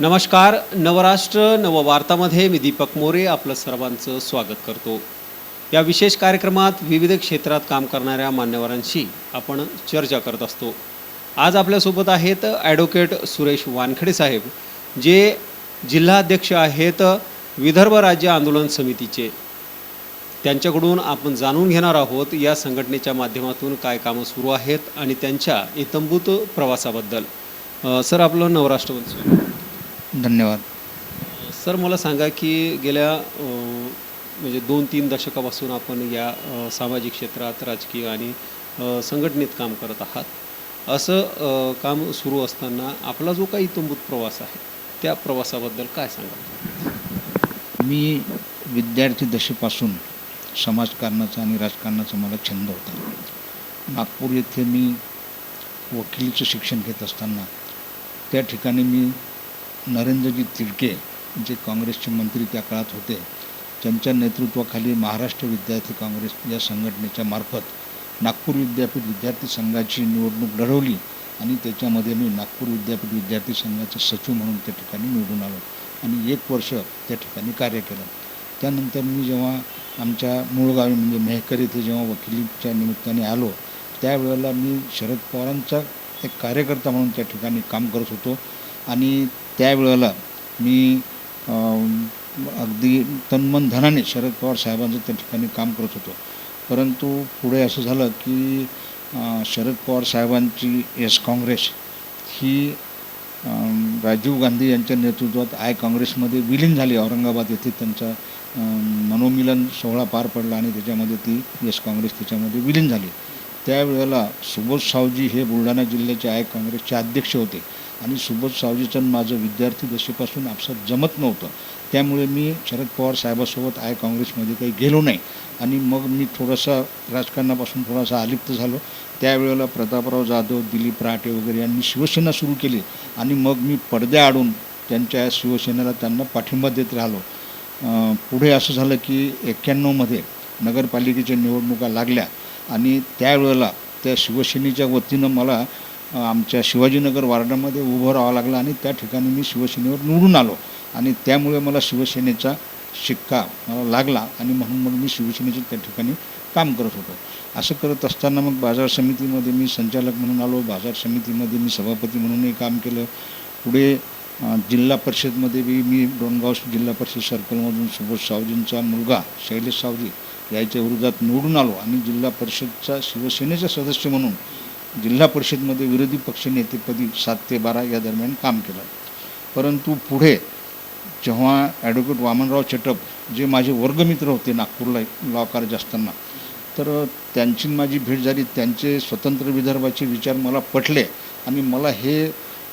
नमस्कार नवराष्ट्र नववार्तामध्ये मी दीपक मोरे आपलं सर्वांचं स्वागत करतो. या विशेष कार्यक्रमात विविध क्षेत्रात काम करणाऱ्या मान्यवरांशी आपण चर्चा करत असतो. आज आपल्यासोबत आहेत ॲडव्होकेट सुरेश वानखेडे साहेब जे जिल्हाध्यक्ष आहेत विदर्भ राज्य आंदोलन समितीचे. त्यांच्याकडून आपण जाणून घेणार आहोत या संघटनेच्या माध्यमातून काय कामं सुरू आहेत आणि त्यांच्या इतंभूत प्रवासाबद्दल. सर आपलं नवराष्ट्रमध्ये धन्यवाद. सर मला सांगा की गेल्या म्हणजे दोन तीन दशकापासून आपण या सामाजिक क्षेत्रात राजकीय आणि संघटनेत काम करत आहात. असं काम सुरू असताना आपला जो काही इतंभूत प्रवास आहे त्या प्रवासाबद्दल काय सांगा मी विद्यार्थी दशेपासून समाजकारणाचा आणि राजकारणाचा मला छंद होता. नागपूर येथे मी वकिलीचं शिक्षण घेत असताना त्या ठिकाणी मी नरेंद्रजी तिडके जे काँग्रेसचे मंत्री त्या काळात होते त्यांच्या नेतृत्वाखाली महाराष्ट्र विद्यार्थी काँग्रेस या संघटनेच्या मार्फत नागपूर विद्यापीठ विद्यार्थी संघाची निवडणूक लढवली आणि त्याच्यामध्ये मी नागपूर विद्यापीठ विद्यार्थी संघाचा सचिव म्हणून त्या ठिकाणी निवडून आलो आणि एक वर्ष त्या ठिकाणी कार्य केलं. त्यानंतर मी जेव्हा आमच्या मूळ गावी म्हणजे मेहकर इथे जेव्हा वकिलीच्या निमित्ताने आलो त्यावेळेला मी शरद पवारांचा एक कार्यकर्ता म्हणून त्या ठिकाणी काम करत होतो आणि त्यावेळेला मी अगदी तनमन धनाने शरद पवार साहेबांचं त्या ठिकाणी काम करत होतो. परंतु पुढे असं झालं की शरद पवार साहेबांची एस काँग्रेस ही राजीव गांधी यांच्या नेतृत्वात आय काँग्रेसमध्ये विलीन झाली. औरंगाबाद येथे त्यांचा मनोमिलन सोहळा पार पडला आणि त्याच्यामध्ये ती एस काँग्रेस त्याच्यामध्ये विलीन झाली. त्यावेळेला सुबोध सावजी हे बुलढाणा जिल्ह्याचे आय काँग्रेसचे अध्यक्ष होते. आणि सुबोध सावजीचं माझं विद्यार्थी दशेपासून आपसात जमत नव्हतं. त्यामुळे मी शरद पवार साहेबासोबत आय काँग्रेसमध्ये काही गेलो नाही. आणि मग मी थोडासा राजकारणापासून थोडासा अलिप्त झालो. त्यावेळेला प्रतापराव जाधव दिलीप राठे वगैरे यांनी शिवसेना सुरू केली. आणि मग मी पडद्याआडून त्यांच्या शिवसेनेला त्यांना पाठिंबा देत राहिलो. पुढे असं झालं की एक्क्याण्णवमध्ये नगरपालिकेच्या निवडणुका लागल्या. आणि त्यावेळेला त्या शिवसेनेच्या वतीनं मला आमच्या शिवाजीनगर वार्डामध्ये उभं राहावं लागलं आणि त्या ठिकाणी मी शिवसेनेवर निवडून आलो. आणि त्यामुळे मला शिवसेनेचा शिक्का मला लागला आणि म्हणून मग मी शिवसेनेचं त्या ठिकाणी काम करत होतो. असं करत असताना मग बाजार समितीमध्ये मी संचालक म्हणून आलो बाजार समितीमध्ये मी सभापती म्हणूनही काम केलं. पुढे जिल्हा परिषदमध्ये बी मी डोणगाव जिल्हा परिषद सर्कलमधून सुबोध सावजींचा मुलगा शैलेश सावजी याच्या विरोधात निवडून आलो आणि जिल्हा परिषदचा शिवसेनेचा सदस्य म्हणून जिल्हा परिषदमध्ये विरोधी पक्ष नेतेपदी सात ते बारा या दरम्यान काम केलं. परंतु पुढे जेव्हा ॲडव्होकेट वामनराव चटप जे माझे वर्गमित्र होते नागपूरला लॉ कॉलेज असताना तर त्यांची माझी भेट झाली. त्यांचे स्वतंत्र विदर्भाचे विचार मला पटले आणि मला हे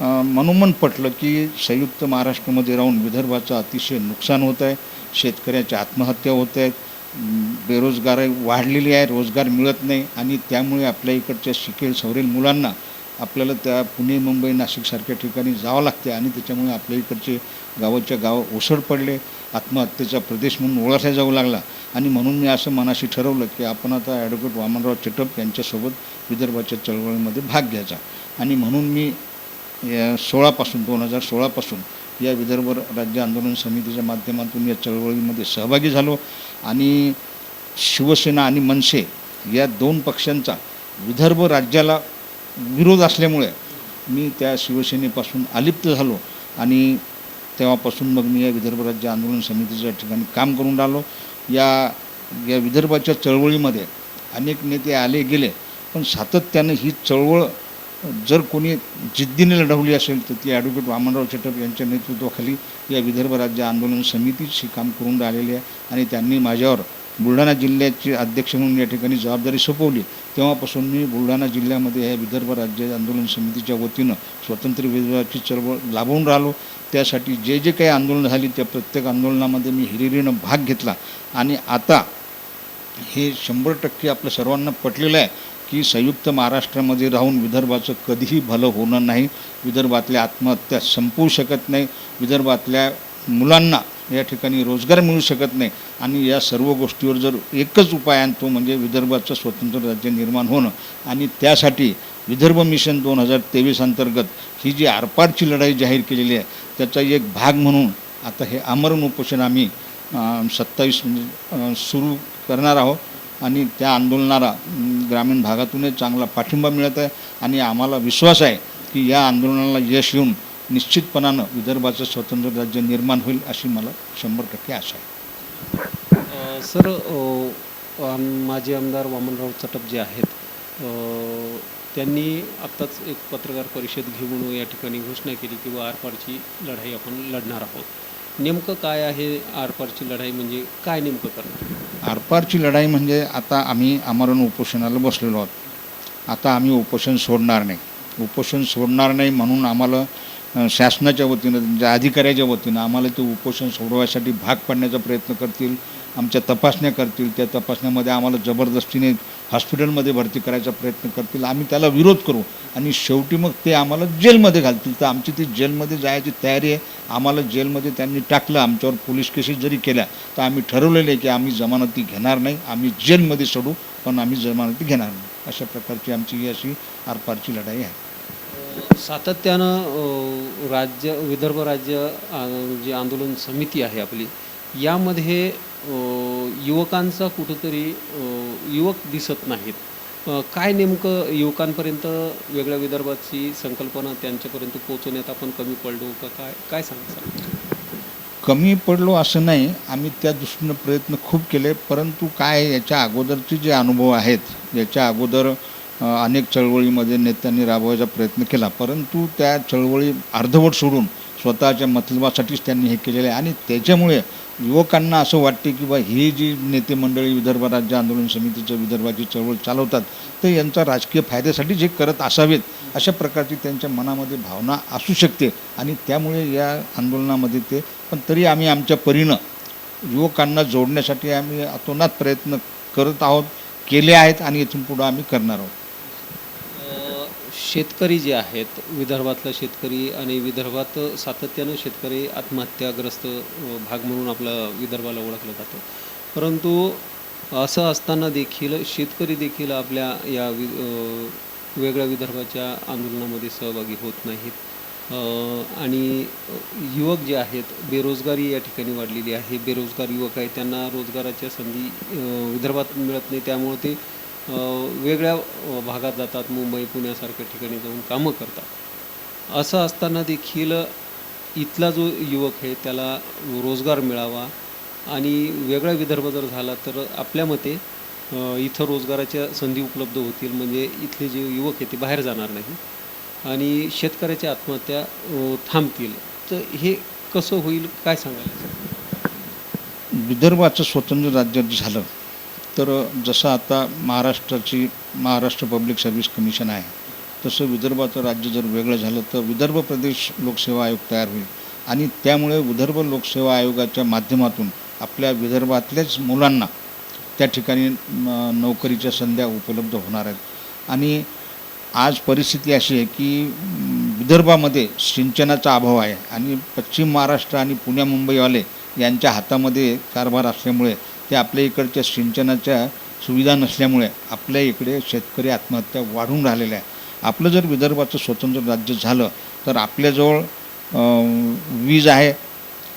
मनोमन पटलं की संयुक्त महाराष्ट्रामध्ये राहून विदर्भाचं अतिशय नुकसान होत आहे. शेतकऱ्याच्या आत्महत्या होत आहेत. बेरोजगारी वाढलेली आहे रोजगार मिळत नाही आणि त्यामुळे आपल्या इकडच्या शिकेल सवरेल मुलांना आपल्याला त्या पुणे मुंबई नाशिकसारख्या ठिकाणी जावं लागते आणि त्याच्यामुळे आपल्या इकडचे गावाच्या गाव ओसड पडले आत्महत्येचा प्रदेश म्हणून ओळखला जाऊ लागला. आणि म्हणून मी असं मनाशी ठरवलं की आपण आता ॲडव्होकेट वामनराव चटप यांच्यासोबत विदर्भाच्या चळवळीमध्ये भाग घ्यायचा. आणि म्हणून मी या सोळापासून दोन हजार सोळापासून या विदर्भ राज्य आंदोलन समितीच्या माध्यमातून या चळवळीमध्ये सहभागी झालो. आणि शिवसेना आणि मनसे या दोन पक्षांचा विदर्भ राज्याला विरोध असल्यामुळे मी त्या शिवसेनेपासून अलिप्त झालो. आणि तेव्हापासून मग मी या विदर्भ राज्य आंदोलन समितीच्या ठिकाणी काम करून राहिलो. या या विदर्भाच्या चळवळीमध्ये अनेक नेते आले गेले पण सातत्यानं ही चळवळ जर कोणी जिद्दीने लढवली असेल तर ती ॲडव्होकेट वामनराव चटप यांच्या नेतृत्वाखाली या विदर्भ राज्य आंदोलन समितीशी काम करून राहिलेली आहे. आणि त्यांनी माझ्यावर बुलढाणा जिल्ह्याचे अध्यक्ष म्हणून या ठिकाणी जबाबदारी सोपवली. तेव्हापासून मी बुलढाणा जिल्ह्यामध्ये या विदर्भ राज्य आंदोलन समितीच्या वतीनं स्वतंत्र विदर्भाची चळवळ लाभवून राहिलो. त्यासाठी जे जे काही आंदोलन झाली त्या प्रत्येक आंदोलनामध्ये मी हिरिरीनं भाग घेतला. आणि आता हे शंभर टक्के आपल्या सर्वांना पटलेलं आहे. की संयुक्त महाराष्ट्रामध्ये राहून विदर्भाचं कधीही भलं होणार नाही. विदर्भातल्या आत्महत्या संपवू शकत नाही. विदर्भातल्या मुलांना या ठिकाणी रोजगार मिळू शकत नाही. आणि या सर्व गोष्टीवर जर एकच उपाय आहे तो म्हणजे विदर्भाचं स्वतंत्र राज्य निर्माण होणं. आणि त्यासाठी विदर्भ मिशन दोन हजार तेवीस अंतर्गत ही जी आरपारची लढाई जाहीर केलेली आहे त्याचा एक भाग म्हणून आता हे आमरण उपोषण आम्ही सत्तावीस म्हणजे सुरू करणार आहोत. आणि त्या आंदोलनाला ग्रामीण भागातूनही चांगला पाठिंबा मिळत आहे आणि आम्हाला विश्वास आहे की या आंदोलनाला यश येऊन निश्चितपणानं विदर्भाचं स्वतंत्र राज्य निर्माण होईल अशी मला शंभर टक्के आशा आहे. सर माजी आमदार वामनराव चटप जे आहेत त्यांनी आत्ताच एक पत्रकार परिषद घेऊन या ठिकाणी घोषणा केली की आरपारची लढाई आपण लढणार आहोत. नेमकं काय आहे आरपारची लढाई? म्हणजे काय नेमकं करणार? आरपारची लढाई म्हणजे आता आम्ही आमरण उपोषणाला बसलेलो आहोत. आता आम्ही उपोषण सोडणार नाही. उपोषण सोडणार नाही म्हणून आम्हाला शासनाच्या वतीनं ज्या अधिकाऱ्याच्या वतीनं आम्हाला ते उपोषण सोडवायसाठी भाग पाडण्याचा प्रयत्न करतील. आमच्या तपासण्या करतील त्या तपासण्यामध्ये आम्हाला जबरदस्तीने हॉस्पिटलमध्ये भरती करायचा प्रयत्न करतील. आम्ही त्याला विरोध करू आणि शेवटी मग ते आम्हाला जेलमध्ये घालतील. तर आमची ती जेलमध्ये जायची तयारी आहे. आम्हाला जेलमध्ये त्यांनी टाकलं आमच्यावर पोलीस केसेस जरी केल्या तर आम्ही ठरवलेलं आहे की आम्ही जमानती घेणार नाही आम्ही जेलमध्ये सोडू पण आम्ही जमानती घेणार नाही. अशा प्रकारची आमची ही अशी आरपारची लढाई आहे. सातत्यानं राज्य विदर्भ राज्य जी आंदोलन समिती आहे आपली यामध्ये युवकांचा कुठंतरी युवक दिसत नाहीत. काय नेमकं युवकांपर्यंत वेगळ्या विदर्भाची संकल्पना त्यांच्यापर्यंत पोहोचवण्यात आपण कमी पडलो का काय? काय सांगता कमी पडलो असं नाही. आम्ही त्या दृष्टीनं प्रयत्न खूप केले. परंतु काय याच्या अगोदरचे जे अनुभव आहेत याच्या अगोदर अनेक चळवळीमध्ये नेत्यांनी राबवायचा प्रयत्न केला. परंतु त्या चळवळी अर्धवट सोडून स्वतःच्या मतलबासाठीच त्यांनी हे केलेलं आहे. आणि त्याच्यामुळे युवकांना असं वाटते की बा ही जी नेते मंडळी विदर्भ राज्य आंदोलन समितीचं विदर्भाची चळवळ चालवतात ते यांचा राजकीय फायद्यासाठी जे करत असावेत अशा प्रकारची त्यांच्या मनामध्ये भावना असू शकते. आणि त्यामुळे या आंदोलनामध्ये ते पण तरी आम्ही आमच्या परीनं युवकांना जोडण्यासाठी आम्ही अतोनात प्रयत्न करत आहोत केले आहेत आणि इथून पुढं आम्ही करणार आहोत. शेतकरी जे आहेत विदर्भातला शेतकरी आणि विदर्भात सातत्यानं शेतकरी आत्महत्याग्रस्त भाग म्हणून आपला विदर्भाला ओळखलं जातं. परंतु असं असताना देखील शेतकरी देखील आपल्या या वि वेगळ्या विदर्भाच्या आंदोलनामध्ये सहभागी होत नाहीत. आणि युवक जे आहेत बेरोजगारी या ठिकाणी वाढलेली आहे. बेरोजगार युवक आहेत त्यांना रोजगाराच्या संधी विदर्भात मिळत नाही. त्यामुळे ते वेगळ्या भागात जातात. मुंबई पुण्यासारख्या ठिकाणी जाऊन कामं करतात. असं असताना देखील इथला जो युवक आहे त्याला रोजगार मिळावा आणि वेगळा विदर्भ जर झाला तर आपल्या मते इथं रोजगाराच्या संधी उपलब्ध होतील. म्हणजे इथले जे युवक आहे ते बाहेर जाणार नाही आणि शेतकऱ्याच्या आत्महत्या थांबतील. तर हे कसं होईल काय सांगायला विदर्भाचं स्वतंत्र राज्य झालं. तर जसं आता महाराष्ट्राची महाराष्ट्र पब्लिक सर्व्हिस कमिशन आहे तसं विदर्भाचं राज्य जर वेगळं झालं तर विदर्भ प्रदेश लोकसेवा आयोग तयार होईल. आणि त्यामुळे विदर्भ लोकसेवा आयोगाच्या माध्यमातून आपल्या विदर्भातल्याच मुलांना त्या ठिकाणी नोकरीच्या संध्या उपलब्ध होणार आहेत. आणि आज परिस्थिती अशी आहे की विदर्भामध्ये सिंचनाचा अभाव आहे. आणि पश्चिम महाराष्ट्र आणि पुण्या मुंबईवाले यांच्या हातामध्ये कारभार असल्यामुळे ते आपल्या इकडच्या सिंचनाच्या सुविधा नसल्यामुळे आपल्या इकडे शेतकरी आत्महत्या वाढून राहिलेल्या आहे. आपलं जर विदर्भाचं स्वतंत्र राज्य झालं तर आपल्याजवळ वीज आहे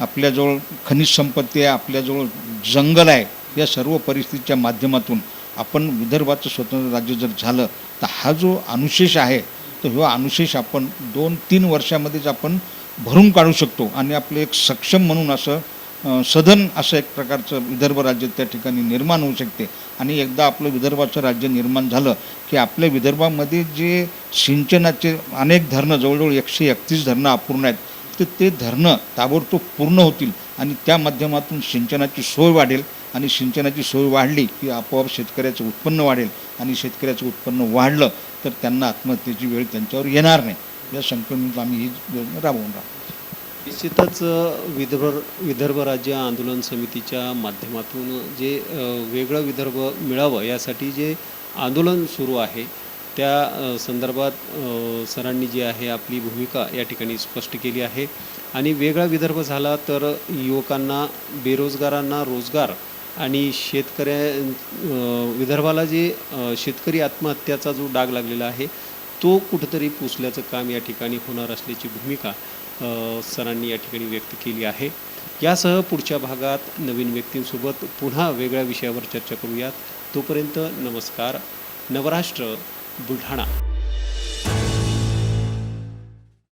आपल्याजवळ खनिज संपत्ती आहे आपल्याजवळ जंगल आहे या सर्व परिस्थितीच्या माध्यमातून आपण विदर्भाचं स्वतंत्र राज्य जर झालं तर हा जो अनुशेष आहे तर ह्यो अनुशेष आपण दोन तीन वर्षामध्येच आपण भरून काढू शकतो. आणि आपलं एक सक्षम म्हणून असं सधन असं एक प्रकारचं विदर्भ राज्य त्या ठिकाणी निर्माण होऊ शकते. आणि एकदा आपलं विदर्भाचं राज्य निर्माण झालं की आपल्या विदर्भामध्ये जे सिंचनाचे अनेक धरणं जवळजवळ एकशे एकतीस धरणं अपूर्ण आहेत तर ते धरणं ताबडतोब पूर्ण होतील आणि त्या माध्यमातून सिंचनाची सोय वाढेल. आणि सिंचनाची सोय वाढली की आपोआप शेतकऱ्याचं उत्पन्न वाढेल. आणि शेतकऱ्याचं उत्पन्न वाढलं तर त्यांना आत्महत्येची वेळ त्यांच्यावर येणार नाही. या संकल्पनेत आम्ही ही योजना राबवून राहू निश्चितच विदर्भ विदर्भ राज्य आंदोलन समितीच्या माध्यमातून जे वेगळं विदर्भ मिळावं यासाठी जे आंदोलन सुरू आहे त्या संदर्भात सरांनी जी आहे आपली भूमिका या ठिकाणी स्पष्ट केली आहे. आणि वेगळा विदर्भ झाला तर युवकांना बेरोजगारांना रोजगार आणि शेतकऱ्या विदर्भाला जे शेतकरी आत्महत्याचा जो डाग लागलेला आहे तो कुठंतरी पुसल्याचं काम या ठिकाणी होणार असल्याची भूमिका सरांनी या ठिकाणी व्यक्त केली आहे. यासह पुढच्या भागात नवीन व्यक्तींसोबत पुन्हा वेगळ्या विषयावर चर्चा करूयात. तोपर्यंत नमस्कार. नवराष्ट्र बुलढाणा.